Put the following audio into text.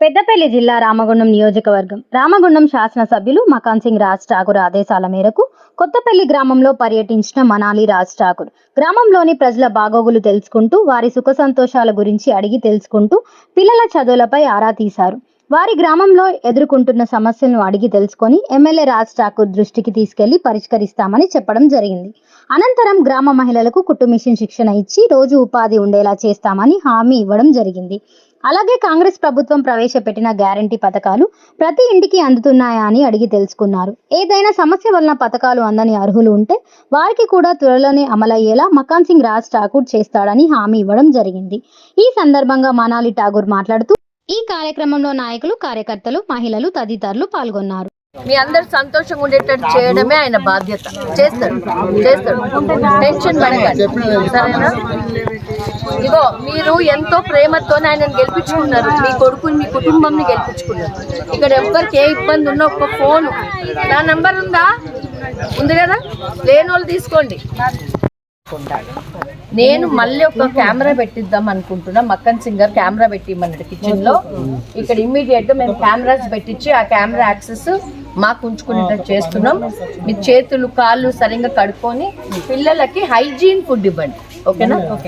పెద్దపల్లి జిల్లా రామగుండం నియోజకవర్గం. రామగుండం శాసనసభ్యులు మకాన్ సింగ్ రాజ్ ఠాకూర్ ఆదేశాల మేరకు కొత్తపల్లి గ్రామంలో పర్యటించిన మనాలి రాజ్ ఠాకూర్ గ్రామంలోని ప్రజల బాగోగులు తెలుసుకుంటూ వారి సుఖ సంతోషాల గురించి అడిగి తెలుసుకుంటూ పిల్లల చదువులపై ఆరా తీశారు. వారి గ్రామంలో ఎదుర్కొంటున్న సమస్యలను అడిగి తెలుసుకొని ఎమ్మెల్యే రాజ్ ఠాకూర్ దృష్టికి తీసుకెళ్ళి పరిష్కరిస్తామని చెప్పడం జరిగింది. అనంతరం గ్రామ మహిళలకు కుట్టుమిషన్ శిక్షణ ఇచ్చి రోజు ఉపాధి ఉండేలా చేస్తామని హామీ ఇవ్వడం జరిగింది. అలాగే కాంగ్రెస్ ప్రభుత్వం ప్రవేశపెట్టిన గ్యారంటీ పథకాలు ప్రతి ఇంటికి అందుతున్నాయా అని అడిగి తెలుసుకున్నారు. ఏదైనా సమస్య వలన పథకాలు అందని అర్హులు ఉంటే వారికి కూడా త్వరలోనే అమలయ్యేలా మకాన్ సింగ్ రాజ్ ఠాకూర్ చేస్తాడని హామీ ఇవ్వడం జరిగింది. ఈ సందర్భంగా మనాలి ఠాగూర్ మాట్లాడుతూ ఈ కార్యక్రమంలో నాయకులు కార్యకర్తలు మహిళలు తదితరులు పాల్గొన్నారు. మీ అందరు సంతోషంగా ఉండేటట్టు చేయడమే ఆయన బాధ్యత. చేస్తాడు చేస్తాడు టెన్షన్ పడకండి. సరేనా? ఇగో మీరు ఎంతో ప్రేమతోనే ఆయనను గెలిపించుకున్నారు. మీ కొడుకుని మీ కుటుంబంని గెలిపించుకున్నారు. ఇక్కడ ఎవ్వరికి ఏ ఇబ్బంది ఉన్నా ఒక ఫోను. నా నంబర్ ఉందా? ఉంది కదా? లేని వాళ్ళు తీసుకోండి. నేను మళ్ళీ ఒక కెమెరా పెట్టిద్దాం అనుకుంటున్నా. మక్కన్ సింగర్ కెమెరా పెట్టిమన్నాడు కిచెన్లో ఇక్కడ ఇమ్మీడియట్ మేము కెమెరాస్ పెట్టించి ఆ కెమెరా యాక్సెస్ మాకు ఉంచుకునేటట్టు చేస్తున్నాం. మీ చేతులు కాళ్ళు సరిగ్గా కడుక్కొని పిల్లలకి హైజీన్ ఫుడ్ ఇవ్వండి. ఓకేనా? ఓకే.